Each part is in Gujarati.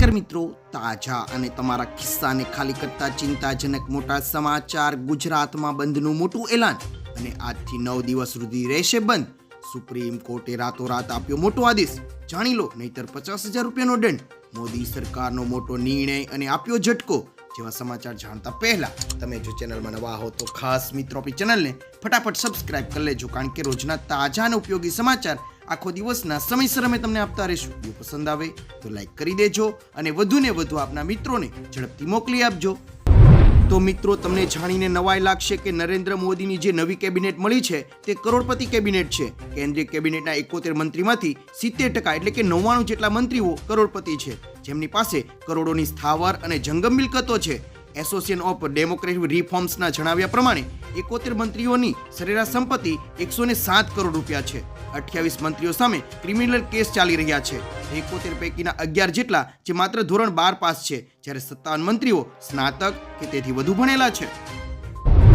નમસ્કાર મિત્રો, તાજા અને તમારા ખિસ્સાને ખાલી કરતા ચિંતાજનક મોટા સમાચાર ગુજરાતમાં બંધનું મોટું એલાન અને આજથી નવ દિવસ સુધી રહેશે બંધ. સુપ્રીમ કોર્ટે રાતોરાત આપ્યો મોટો આદેશ. જાણી લો, નહીતર પચાસ હજાર રૂપિયાનો દંડ. મોદી સરકારનો મોટો નિર્ણય અને આપ્યો ઝટકો. જેવા સમાચાર જાણતા પહેલા તમે જો ચેનલમાં નવા હો તો ખાસ મિત્રો ચેનલને ફટાફટ સબસ્ક્રાઇબ કરી લેજો, કારણ કે રોજના તાજા અને ઉપયોગી સમાચાર આખો દિવસના સમયસર અમે તમને આપતા રહીશું. જો પસંદ આવે તો લાઈક કરી દેજો અને વધુને વધુ આપના મિત્રોને ઝડપથી મોકલી આપજો. તો મિત્રો, તમને જાણીને નવાઈ લાગશે કે નરેન્દ્ર મોદીની જે નવી કેબિનેટ મળી છે, તે કરોડપતિ કેબિનેટ છે. કેન્દ્રીય કેબિનેટના એકોતેર મંત્રીમાંથી સિત્તેર ટકા એટલે કે નવ્વાણું જેટલા મંત્રીઓ કરોડપતિ છે. જેમની પાસે કરોડોની સ્થાવર અને જંગમ મિલકતો છે. એસોસિએશન ઓફ ડેમોક્રેટિક રિફોર્મ્સના જણાવ્યા પ્રમાણે, એકોતેર મંત્રીઓની સરેરાશ સંપત્તિ એકસો સાત કરોડ રૂપિયા છે. અઠ્યાવીસ મંત્રીઓ સામે ક્રિમિનલ કેસ ચાલી રહ્યા છે. એકોતેર પૈકીના અગિયાર જેટલા જે માત્ર ધોરણ બાર પાસ છે, જ્યારે સત્તાવન મંત્રીઓ સ્નાતક કે તેથી વધુ ભણેલા છે.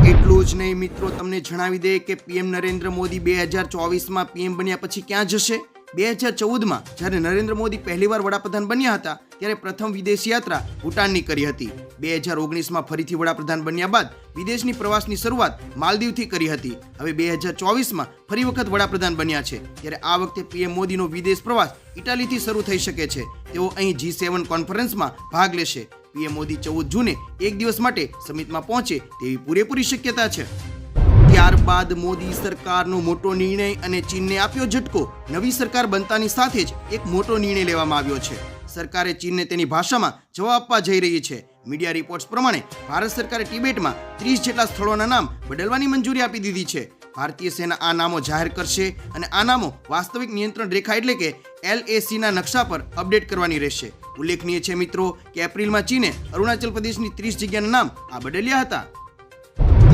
એટલું જ નહીં મિત્રો, તમને જણાવી દે કે પીએમ નરેન્દ્ર મોદી બે હજાર ચોવીસમાં પીએમ બન્યા પછી ક્યાં જશે? બે હજાર ચૌદમાં જ્યારે નરેન્દ્ર મોદી પહેલીવાર વડાપ્રધાન બન્યા હતા, ત્યારે પ્રથમ વિદેશ યાત્રા ભૂટાનની કરી હતી. બે હજાર ઓગણીસમાં ફરીથી વડાપ્રધાન બન્યા બાદ વિદેશની પ્રવાસની શરૂઆત માલદીવથી કરી હતી. હવે બે હજાર ચોવીસમાં ફરી વખત વડાપ્રધાન બન્યા છે, ત્યારે આ વખતે પીએમ મોદીનો વિદેશ પ્રવાસ ઇટાલીથી શરૂ થઈ શકે છે. તેઓ અહીં જી સેવન કોન્ફરન્સમાં ભાગ લેશે. પીએમ મોદી ચૌદ જૂને એક દિવસ માટે સમિટમાં પહોંચે તેવી પૂરેપૂરી શક્યતા છે. ત્યારબાદ મોદી સરકારનો મોટો નિર્ણય અને ચીનને આપ્યો ઝટકો. નવી સરકાર બનતાની સાથે જ એક મોટો નિર્ણય લેવામાં આવ્યો છે. સરકારે ચીનને તેની ભાષામાં જવાબ આપવા જઈ રહી છે. મીડિયા રિપોર્ટ્સ પ્રમાણે ભારત સરકારે ટિબેટમાં ત્રીસ જેટલા સ્થળોના નામ બદલવાની મંજૂરી આપી દીધી છે. ભારતીય સેના આ નામો જાહેર કરશે અને આ નામો વાસ્તવિક નિયંત્રણ રેખા એટલે કે એલએસીના નકશા પર અપડેટ કરવાની રહેશે. ઉલ્લેખનીય છે મિત્રો કે એપ્રિલમાં ચીને અરુણાચલ પ્રદેશની ત્રીસ જગ્યાના નામ આ બદલ્યા હતા.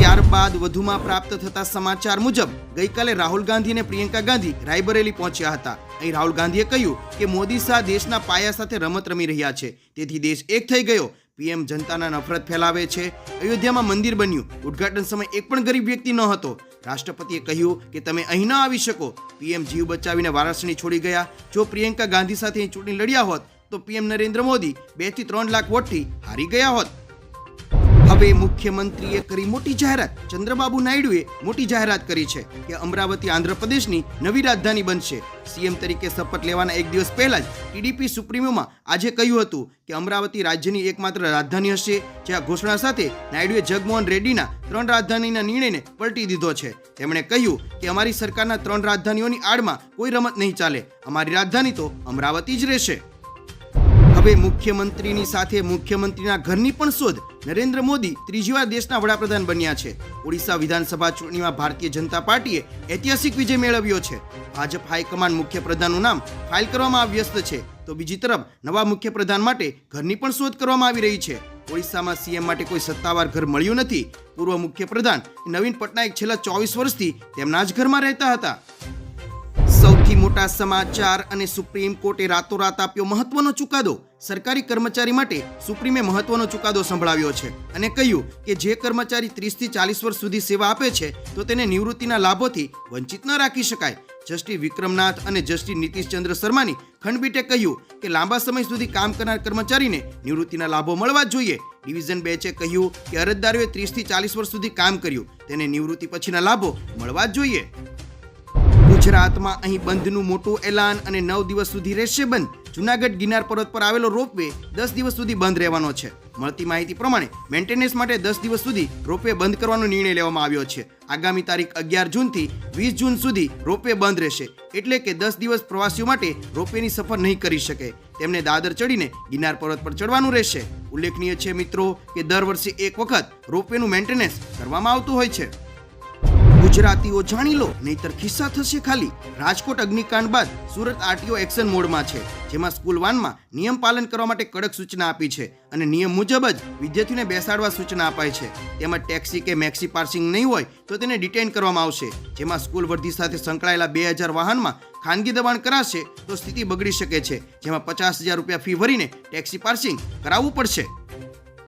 ત્યારબાદ વધુમાં પ્રાપ્ત થતા સમાચાર મુજબ, ગઈકાલે રાહુલ ગાંધી અને પ્રિયંકા ગાંધી રાયબરેલી પહોંચ્યા હતા. અહીં રાહુલ ગાંધીએ કહ્યું કે મોદી શાહ દેશના પાયા સાથે રમત રમી રહ્યા છે. તેથી દેશ એક થઈ ગયો. પીએમ જનતાના નફરત ફેલાવે છે. અયોધ્યામાં મંદિર બન્યું. ઉદ્ઘાટન સમય એક પણ ગરીબ વ્યક્તિ ન હતો. રાષ્ટ્રપતિએ કહ્યું કે તમે અહીં ન આવી શકો. પીએમ જીવ બચાવીને વારાણસી છોડી ગયા. જો પ્રિયંકા ગાંધી સાથે ચૂંટણી લડ્યા હોત, તો પીએમ નરેન્દ્ર મોદી બેથી ત્રણ લાખ વોટથી હારી ગયા હોત. હવે મુખ્યમંત્રીએ કરી મોટી જાહેરાત. ચંદ્રબાબુ નાયડુએ મોટી જાહેરાત કરી છે કે અમરાવતી આંધ્રપ્રદેશની નવી રાજધાની બનશે. સીએમ તરીકે શપથ લેવાના એક દિવસ પહેલા જ ટીડીપી સુપ્રીમોમાં આજે કહ્યું હતું કે અમરાવતી રાજ્યની એકમાત્ર રાજધાની હશે, જ્યાં ઘોષણા સાથે નાયડુએ જગમોહન રેડ્ડીના ત્રણ રાજધાનીના નિર્ણયને પલટી દીધો છે. તેમણે કહ્યું કે અમારી સરકારના ત્રણ રાજધાનીઓની આડમાં કોઈ રમત નહીં ચાલે. અમારી રાજધાની તો અમરાવતી જ રહેશે. હવે મુખ્યમંત્રીની સાથે મુખ્યમંત્રીના ઘરની પણ શોધ. નરેન્દ્ર મોદી ત્રીજી વાર દેશના વડાપ્રધાન બન્યા છે. ઓડિશા વિધાનસભા ચૂંટણીમાં ભારતીય જનતા પાર્ટીએ ઐતિહાસિક વિજય મેળવ્યો છે. ભાજપ હાઈકમાન્ડ મુખ્યપ્રધાનનું નામ ફાઇલ કરવામાં વ્યસ્ત છે. તો બીજી તરફ નવા મુખ્યપ્રધાન માટે ઘરની પણ શોધ કરવામાં આવી રહી છે. ઓડિશામાં સીએમ માટે કોઈ સત્તાવાર ઘર મળ્યું નથી. પૂર્વ મુખ્યપ્રધાન નવીન પટનાયક છેલ્લા ચોવીસ વર્ષથી તેમના જ ઘરમાં રહેતા હતા. સૌથી મોટા સમાચાર અને સુપ્રીમ કોર્ટે રાતોરાત આપ્યો મહત્વનો ચુકાદો. સરકારી કર્મચારી માટે સુપ્રીમે મહત્વનો ચુકાદો સંભળાવ્યો છે અને કહ્યું કે જે કર્મચારી ત્રીસથી ચાલીસ વર્ષ સુધી સેવા આપે છે, તો તેને નિવૃત્તિના લાભોથી વંચિત ન રાખી શકાય. જસ્ટિસ વિક્રમનાથ અને જસ્ટિસ નીતિશચંદ્ર શર્માની ખંડપીઠે કહ્યું કે લાંબા સમય સુધી કામ કરનાર કર્મચારીને નિવૃત્તિના લાભો મળવા જ જોઈએ. ડિવિઝન બેચે કહ્યું કે અરજદારોએ ત્રીસથી ચાલીસ વર્ષ સુધી કામ કર્યું. તેને નિવૃત્તિ પછીના લાભો મળવા જ જોઈએ. ગુજરાતમાં અહીં બંધનું મોટું એલાન અને નવ દિવસ સુધી રહેશે બંધ. જુનાગઢ ગિરનાર પર્વત પર આવેલો રોપવે દસ દિવસ સુધી બંધ રહેવાનો છે. મળતી માહિતી પ્રમાણે મેન્ટેનન્સ માટે દસ દિવસ સુધી રોપવે બંધ કરવાનો નિર્ણય લેવામાં આવ્યો છે. આગામી તારીખ અગિયાર જૂનથી વીસ જૂન સુધી રોપવે બંધ રહેશે. એટલે કે દસ દિવસ પ્રવાસીઓ માટે રોપવેની સફર નહીં કરી શકે. તેમને દાદર ચડીને ગિરનાર પર્વત પર ચડવાનું રહેશે. ઉલ્લેખનીય છે મિત્રો કે દર વર્ષે એક વખત રોપવેનું મેન્ટેનન્સ કરવામાં આવતું હોય છે. ગુજરાતીઓ જાણી લો, નહીતર ખિસ્સા થશે ખાલી. રાજકોટ અગ્નિકાંડ બાદ સુરત આરટીઓ એક્શન મોડમાં છે, જેમાં સ્કૂલ વાનમાં નિયમ પાલન કરવા માટે કડક સૂચના આપી છે અને નિયમ મુજબ જ વિદ્યાર્થીઓને બેસાડવા સૂચના અપાય છે. તેમાં ટેક્સી કે મેક્સી પાર્સિંગ નહીં હોય તો તેને ડિટેન કરવામાં આવશે, જેમાં સ્કૂલ વર્ધી સાથે સંકળાયેલા બે હજાર વાહનમાં ખાનગી દબાણ કરાશે તો સ્થિતિ બગડી શકે છે, જેમાં પચાસ હજાર રૂપિયા ફી ભરીને ટેક્સી પાર્સિંગ કરાવવું પડશે.